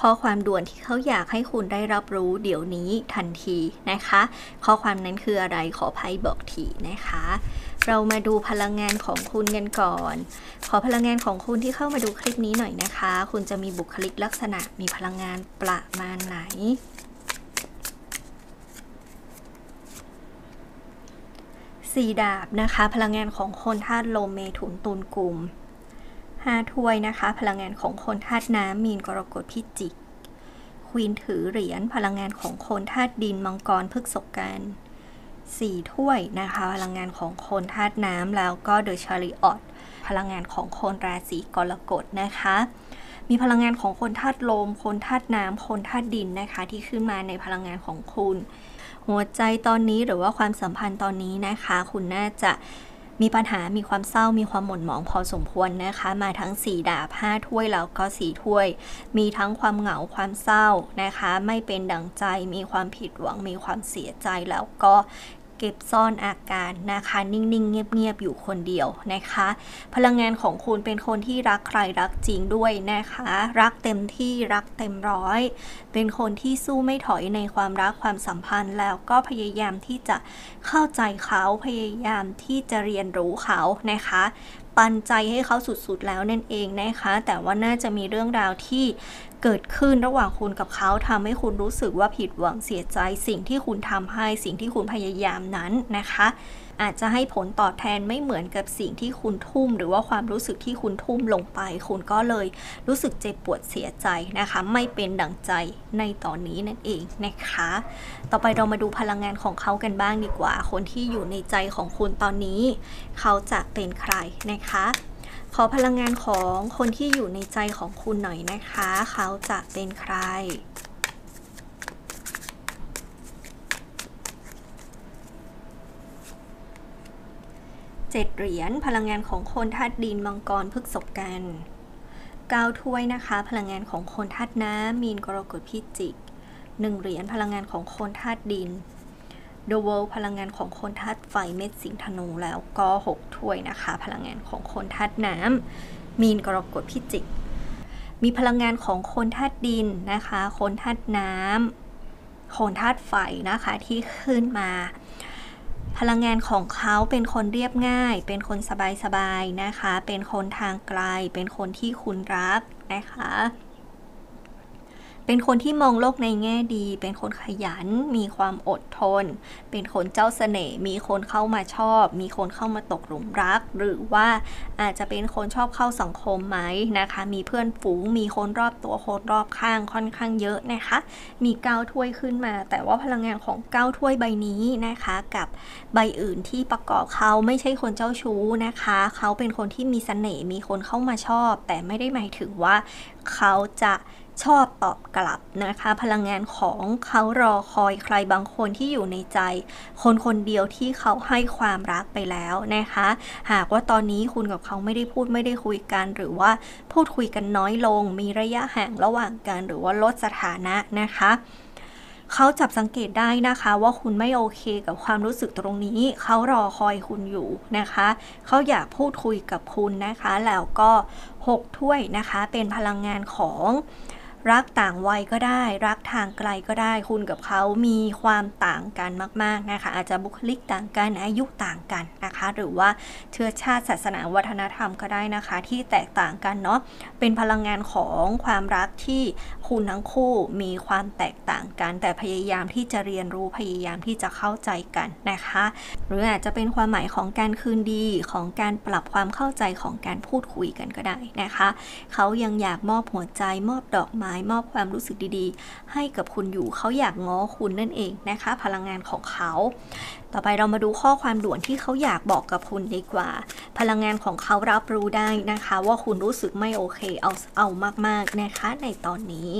ข้อความด่วนที่เขาอยากให้คุณได้รับรู้เดี๋ยวนี้ทันทีนะคะ ข้อความนั้นคืออะไรขอไพ่บอกทีนะคะ เรามาดูพลังงานของคุณกันก่อน ขอพลังงานของคุณที่เข้ามาดูคลิปนี้หน่อยนะคะ คุณจะมีบุคลิกลักษณะมีพลังงานประมาณไหนสี่ดาบนะคะ พลังงานของคนธาตุลมเมถุนตุลกลุ่ม ห้าถ้วยนะคะ พลังงานของคนธาตุน้ำมีนกรกฎพิจิกควีนถือเหรียญพลังงานของคนธาตุดินมังกรพฤกษกันสี่ถ้วยนะคะ พลังงานของคนธาตุน้ำแล้วก็เดอะชาริออตพลังงานของคนราศีกรกฎนะคะ มีพลังงานของคนธาตุลม คนธาตุน้ำคนธาตุดินนะคะ ที่ขึ้นมาในพลังงานของคุณ หัวใจตอนนี้หรือว่าความสัมพันธ์ตอนนี้นะคะ คุณน่าจะ มีปัญหา มีความเศร้า มีความหม่นหมองพอสมควรนะคะ มาทั้ง 4 ดาบ 5 ถ้วยแล้วก็ 4 ถ้วย มีทั้งความเหงา ความเศร้านะคะ ไม่เป็นดังใจ มีความผิดหวัง มีความเสียใจแล้วก็ เก็บซ่อนอาการนะคะ นิ่งๆ เงียบๆ อยู่คนเดียวนะคะ พลังงานของคุณเป็นคนที่รักใครรักจริงด้วยนะคะ รักเต็มที่รักเต็มร้อย เป็นคนที่สู้ไม่ถอยในความรักความสัมพันธ์ แล้วก็พยายามที่จะเข้าใจเขาพยายามที่จะเรียนรู้เขานะคะ ปันใจให้เขาสุดๆแล้วนั่นเองนะคะ แต่ว่าน่าจะมีเรื่องราวที่เกิดขึ้นระหว่างคุณกับเขาทำให้คุณรู้สึกว่าผิดหวังเสียใจ สิ่งที่คุณทำให้สิ่งที่คุณพยายามนั้นนะคะ อาจจะให้ผลตอบแทนไม่เหมือนกับสิ่งที่คุณทุ่ม หรือว่าความรู้สึกที่คุณทุ่มลงไป คุณก็เลยรู้สึกเจ็บปวดเสียใจนะคะ ไม่เป็นดั่งใจในตอนนี้นั่นเองนะคะ ต่อไปเรามาดูพลังงานของเขากันบ้างดีกว่า คนที่อยู่ในใจของคุณตอนนี้ เขาจะเป็นใครนะคะขอพลังงานของคนที่อยู่ในใจของคุณหน่อยนะคะ เขาจะเป็นใคร 7 เหรียญพลังงานของคนธาตุดินมังกรพฤกษกัน9ถ้วยนะคะ พลังงานของคนธาตุน้ำมีนกรกฎพิจิก1เหรียญพลังงานของคนธาตุดิน The World พลังงานของคนธาตุไฟเม็ดสิงธนูแล้วก็6ถ้วยนะคะ พลังงานของคนธาตุน้ำมีนกรกฎพิจิก มีพลังงานของคนธาตุดินนะคะ คนธาตุน้ำคนธาตุไฟนะคะที่ขึ้นมา พลังงานของเขาเป็นคนเรียบง่าย เป็นคนสบายๆนะคะ เป็นคนทางไกล เป็นคนที่คุณรักนะคะ เป็นคนที่มองโลกในแง่ดี เป็นคนขยัน มีความอดทน เป็นคนเจ้าเสน่ห์ มีคนเข้ามาชอบ มีคนเข้ามาตกหลุมรัก หรือว่าอาจจะเป็นคนชอบเข้าสังคมไหมนะคะ มีเพื่อนฝูง มีคนรอบตัว คนรอบข้างค่อนข้างเยอะนะคะ มีเก้าถ้วยขึ้นมา แต่ว่าพลังงานของเก้าถ้วยใบนี้นะคะ กับใบอื่นที่ประกอบเขาไม่ใช่คนเจ้าชู้นะคะ เขาเป็นคนที่มีเสน่ห์ มีคนเข้ามาชอบ แต่ไม่ได้หมายถึงว่าเขาจะ ชอบตอบกลับนะคะ พลังงานของเขารอคอยใครบางคนที่อยู่ในใจ คนคนเดียวที่เขาให้ความรักไปแล้วนะคะ หากว่าตอนนี้คุณกับเขาไม่ได้พูดไม่ได้คุยกัน หรือว่าพูดคุยกันน้อยลง มีระยะห่างระหว่างกันหรือว่าลดสถานะนะคะเขาจับสังเกตได้นะคะว่าคุณไม่โอเคกับความรู้สึกตรงนี้ เขารอคอยคุณอยู่นะคะ เขาอยากพูดคุยกับคุณนะคะ แล้วก็ 6 ถ้วยนะคะ เป็นพลังงานของ รักต่างวัยก็ได้ รักทางไกลก็ได้ คุณกับเขามีความต่างกันมาก ๆ นะคะ อาจจะบุคลิกต่างกันอายุต่างกันนะคะ หรือว่าเชื้อชาติศาสนาวัฒนธรรมก็ได้นะคะ ที่แตกต่างกันเนาะเป็นพลังงานของความรักที่ คุณทั้งคู่มีความแตกต่างกัน แต่พยายามที่จะเรียนรู้พยายามที่จะเข้าใจกันนะคะ หรืออาจจะเป็นความหมายของการคืนดีของการปรับความเข้าใจของการพูดคุยกันก็ได้นะคะ เขายังอยากมอบหัวใจมอบดอกไม้ มอบความรู้สึกดีๆ ให้กับคุณอยู่เขาอยากง้อคุณนั่นเองนะคะ พลังงานของเขา ต่อไปเรามาดูข้อความด่วนที่เขาอยากบอกกับคุณดีกว่า พลังงานของเขารับรู้ได้นะคะ ว่าคุณรู้สึกไม่โอเคเอาเอามากๆนะคะในตอนนี้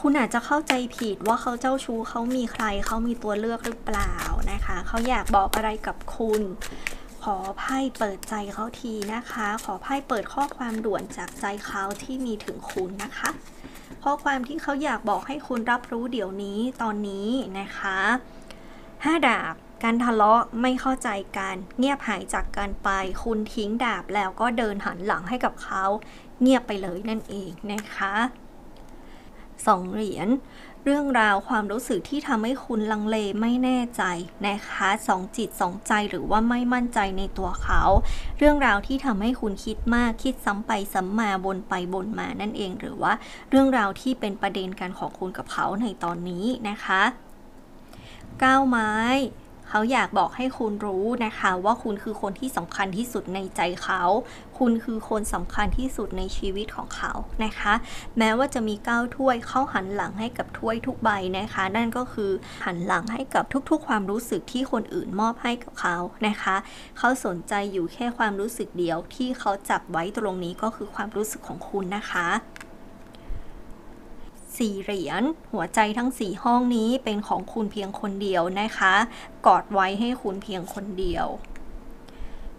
คุณอาจจะเข้าใจผิดว่าเขาเจ้าชู้เขามีใครเขามีตัวเลือกหรือเปล่านะคะ เขาอยากบอกอะไรกับคุณ ขอไพ่เปิดใจเขาทีนะคะ ขอไพ่เปิดข้อความด่วนจากใจเขาที่มีถึงคุณนะคะ ข้อความที่เขาอยากบอกให้คุณรับรู้เดี๋ยวนี้ตอนนี้นะคะ ห้าดาบ การทะเลาะไม่เข้าใจกันเงียบหายจากกันไป คุณทิ้งดาบแล้วก็เดินหันหลังให้กับเขาเงียบไปเลยนั่นเองนะคะสองเหรียญเรื่องราวความรู้สึกที่ทำให้คุณลังเลไม่แน่ใจนะคะสองจิตสองใจหรือว่าไม่มั่นใจในตัวเขา เรื่องราวที่ทำให้คุณคิดมากคิดซ้ำไปซ้ำมาบนไปบนมานั่นเอง หรือว่าเรื่องราวที่เป็นประเด็นการของคุณกับเขาในตอนนี้นะคะ ก้าวไม้เขาอยากบอกให้คุณรู้นะคะ ว่าคุณคือคนที่สำคัญที่สุดในใจเขา คุณคือคนสำคัญที่สุดในชีวิตของเขานะคะ แม้ว่าจะมีก้าวถ้วยเขาหันหลังให้กับถ้วยทุกใบนะคะ นั่นก็คือหันหลังให้กับทุกๆ ความรู้สึกที่คนอื่นมอบให้กับเขานะคะ เขาสนใจอยู่แค่ความรู้สึกเดียวที่เขาจับไว้ตรงนี้ก็คือความรู้สึกของคุณนะคะ สี่เหรียญหัวใจทั้งสี่ห้องนี้เป็นของคุณเพียงคนเดียวนะคะ กอดไว้ให้คุณเพียงคนเดียว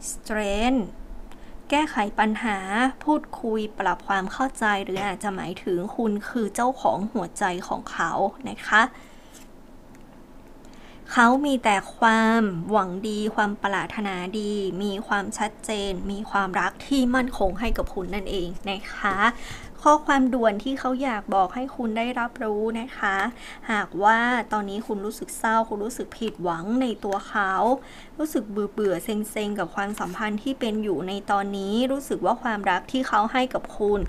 strength แก้ไขปัญหาพูดคุยปรับความเข้าใจหรืออาจจะหมายถึงคุณคือเจ้าของหัวใจของเขานะคะ เขามีแต่ความหวังดี ความปรารถนาดี มีความชัดเจน มีความรักที่มั่นคงให้กับคุณนั่นเองนะคะ ข้อความด่วนที่เขาอยากบอกให้คุณได้รับรู้นะคะ หากว่าตอนนี้คุณรู้สึกเศร้า คุณรู้สึกผิดหวังในตัวเขา รู้สึกเบื่อเบื่อเซ็งเซ็งกับความสัมพันธ์ที่เป็นอยู่ในตอนนี้ รู้สึกว่าความรักที่เขาให้กับคุณ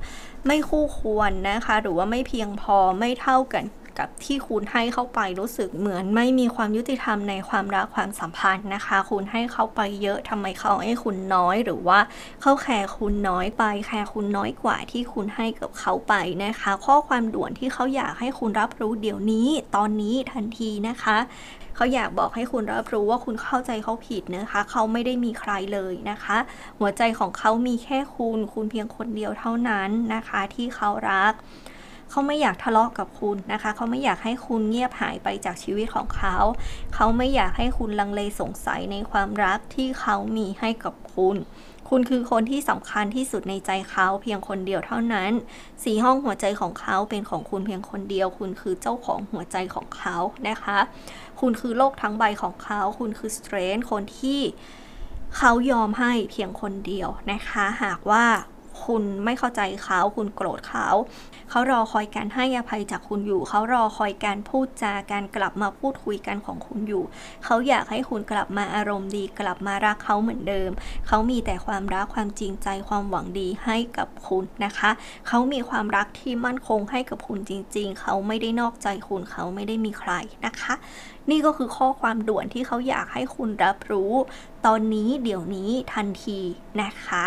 ไม่คู่ควรนะคะ หรือว่าไม่เพียงพอไม่เท่ากัน กับที่คุณให้เข้าไปรู้สึกเหมือนไม่มีความยุติธรรมในความรักความสัมพันธ์นะคะ คุณให้เขาไปเยอะทำไมเขาให้คุณน้อยหรือว่าเขาแคร์คุณน้อยไปแคร์คุณน้อยกว่าที่คุณให้กับเขาไปนะคะ ข้อความด่วนที่เขาอยากให้คุณรับรู้เดี๋ยวนี้ ตอนนี้ทันทีนะคะเขาอยากบอกให้คุณรับรู้ว่าคุณเข้าใจเขาผิดนะคะ เขาไม่ได้มีใครเลยนะคะ หัวใจของเขามีแค่คุณ คุณเพียงคนเดียวเท่านั้นนะคะ ที่เขารัก เขาไม่อยากทะเลาะกับคุณนะคะ เขาไม่อยากให้คุณเงียบหายไปจากชีวิตของเขา เขาไม่อยากให้คุณลังเลสงสัยในความรักที่เขามีให้กับคุณ คุณคือคนที่สำคัญที่สุดในใจเขาเพียงคนเดียวเท่านั้น สีห้องหัวใจของเขาเป็นของคุณเพียงคนเดียว คุณคือเจ้าของหัวใจของเขานะคะ คุณคือโลกทั้งใบของเขา คุณคือสเตรนท์คนที่เขายอมให้เพียงคนเดียวนะคะ หากว่า คุณไม่เข้าใจเขาคุณโกรธเขา เขารอคอยการให้อภัยจากคุณอยู่ เขารอคอยการพูดจาการกลับมาพูดคุยกันของคุณอยู่ เขาอยากให้คุณกลับมาอารมณ์ดี กลับมารักเขาเหมือนเดิม เขามีแต่ความรักความจริงใจความหวังดีให้กับคุณนะคะ เขามีความรักที่มั่นคงให้กับคุณจริง ๆ เขาไม่ได้นอกใจคุณเขาไม่ได้มีใครนะคะ นี่ก็คือข้อความด่วนที่เขาอยากให้คุณรับรู้ ตอนนี้เดี๋ยวนี้ทันทีนะคะ